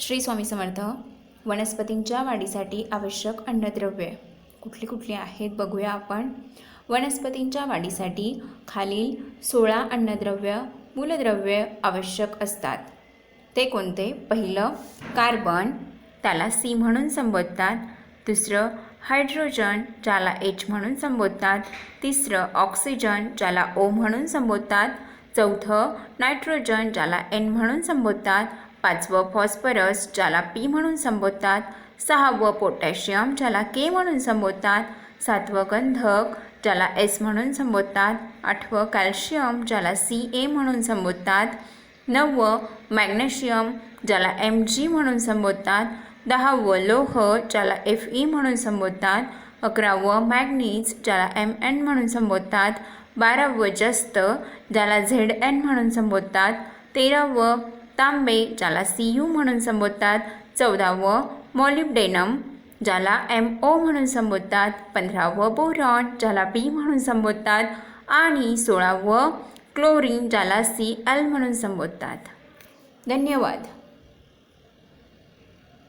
श्री स्वामी समर्थ वनस्पतींच्या वाढीसाठी आवश्यक अन्नद्रव्ये. कुठली कुठली आहेत बघूया आपण. वनस्पतींच्या वाढीसाठी खालील सोळा अन्नद्रव्य मूलद्रव्ये आवश्यक असतात. ते कोणते? पहिलं कार्बन त्याला सी म्हणून संबोधतात. दुसरं हायड्रोजन ज्याला एच म्हणून संबोधतात. तिसरं ऑक्सिजन ज्याला ओ म्हणून संबोधतात. चौथं नायट्रोजन ज्याला एन म्हणून संबोधतात. पाचवं फॉस्फरस ज्याला पी म्हणून संबोधतात. सहावं पोटॅशियम ज्याला के म्हणून संबोधतात. सातवं गंधक ज्याला एस म्हणून संबोधतात. आठवं कॅल्शियम ज्याला सी ए म्हणून संबोधतात. नववं मॅग्नेशियम ज्याला एम जी म्हणून संबोधतात. दहावं लोह ज्याला एफ ई म्हणून संबोधतात. अकरावं मॅग्नीज ज्याला एम एन म्हणून संबोधतात. बारावं जस्त ज्याला झेड एन म्हणून संबोधतात. तेरावं तांबे ज्याला सी यू म्हणून संबोधतात चौदावं मॉलिब्डेनम ज्याला एम ओ म्हणून संबोधतात पंधरावं बोरॉन ज्याला बी म्हणून संबोधतात आणि सोळावं क्लोरीन ज्याला सी एल म्हणून संबोधतात. धन्यवाद.